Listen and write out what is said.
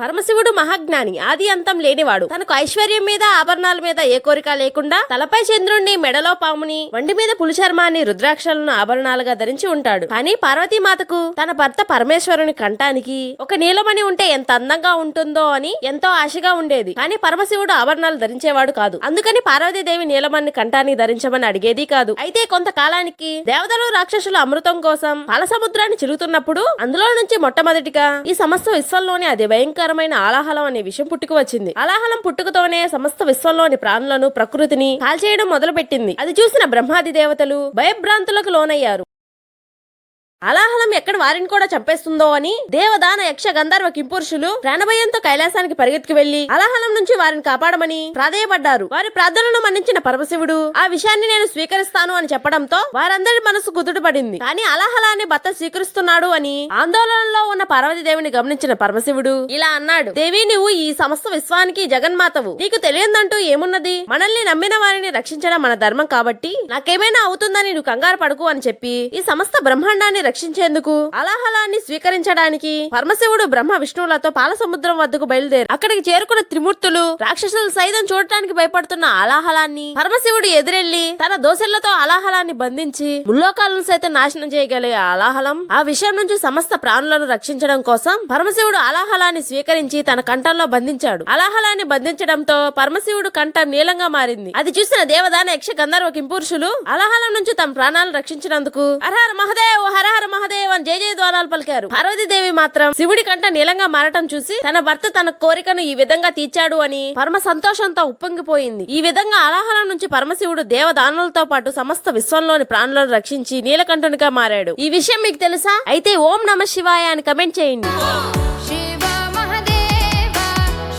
పరమశివుడు మహాజ్ఞాని ఆది అంతం లేనివాడు. తనకు ఐశ్వర్యం మీద ఆభరణాల మీద ఏ కోరిక లేకుండా తలపై చంద్రుణ్ణి మెడలో పాముని వండి మీద పులిచర్మాన్ని రుద్రాక్షలను ఆభరణాలుగా ధరించి ఉంటాడు. కానీ పార్వతీమాతకు తన భర్త పరమేశ్వరుని కంటానికి ఒక నీలమణి ఉంటే ఎంత అందంగా ఉంటుందో అని ఎంతో ఆశగా ఉండేది. కానీ పరమశివుడు ఆభరణాలు ధరించేవాడు కాదు. అందుకని పార్వతీదేవి నీలమణి కంటాన్ని ధరించమని అడిగేది కాదు. అయితే కొంతకాలానికి దేవతలు రాక్షసులు అమృతం కోసం పాలసముద్రాన్ని చిరుగుతున్నప్పుడు అందులో నుంచి మొట్టమొదటిగా ఈ సమస్య విశ్వంలోనే అది భయంకర భయంకరమైన అలాహలం అనే విషయం పుట్టుకు వచ్చింది. ఆలాహలం పుట్టుకతోనే సమస్త విశ్వంలోని ప్రాణులను ప్రకృతిని కాల్చేయడం మొదలుపెట్టింది. అది చూసిన బ్రహ్మాది దేవతలు భయభ్రాంతులకు లోనయ్యారు. అలాహలం ఎక్కడ వారిని కూడా చంపేస్తుందో అని దేవదాన యక్ష గంధర్వ కింపురుషులు ప్రాణభయంతో కైలాసానికి పరిగెత్తుకు వెళ్ళి అలాహలం నుంచి వారిని కాపాడమని ప్రాధేయపడ్డారు. వారి ప్రార్థనను మన్నించిన పరమశివుడు ఆ విషయాన్ని నేను స్వీకరిస్తాను అని చెప్పడంతో వారందరి మనసు కుదుటపడింది. కానీ అలాహలాన్ని భర్త స్వీకరిస్తున్నాడు అని ఆందోళనలో ఉన్న పార్వతీదేవిని గమనించిన పరమశివుడు ఇలా అన్నాడు దేవి నువ్వు ఈ సమస్త విశ్వానికి జగన్మాతవు. నీకు తెలియదంటూ ఏమున్నది? మనల్ని నమ్మిన వారిని రక్షించడం మన ధర్మం కాబట్టి నాకేమైనా అవుతుందని నువ్వు కంగారు పడుకు అని చెప్పి ఈ సమస్త బ్రహ్మాండాన్ని రక్షించేందుకు అలాహలాన్ని స్వీకరించడానికి పరమశివుడు బ్రహ్మ విష్ణువులతో పాల సముద్రం వద్దకు బయలుదేరి అక్కడికి చేరుకున్న త్రిమూర్తులు రాక్షసులు సైతం చూడటానికి భయపడుతున్న అలాహలాన్ని పరమశివుడు ఎదురెళ్ళి తన దోశలతో అలాహలాన్ని బంధించి ముల్లోకాలను సైతం నాశనం చేయగలిగే అలాహలం ఆ విషయం నుంచి సమస్త ప్రాణులను రక్షించడం కోసం పరమశివుడు అలాహలాన్ని స్వీకరించి తన కంఠంలో బంధించాడు. అలాహలాన్ని బంధించడంతో పరమశివుడు కంఠం నీలంగా మారింది. అది చూసిన దేవదాన యక్ష గంధర్వ కింపురుషులు అలాహలం నుంచి తమ ప్రాణాలను రక్షించినందుకు హరహర మహదేవ్ హర మహదేవ్ అని జయ జయ ద్వారాలు పలికారు. పార్వతీదేవి మాత్రం శివుడి కంట నీలంగా మారటం చూసి తన భర్త తన కోరికను ఈ విధంగా తీర్చాడు అని పరమ సంతోషంతో ఉప్పొంగిపోయింది. ఈ విధంగా అలాహలం నుంచి పరమశివుడు దేవదానులతో పాటు సమస్త విశ్వంలోని ప్రాణులను రక్షించి నీలకంఠునిగా మారాడు. ఈ విషయం మీకు తెలుసా? అయితే ఓం నమ శివాయ అని కమెంట్ చేయండి.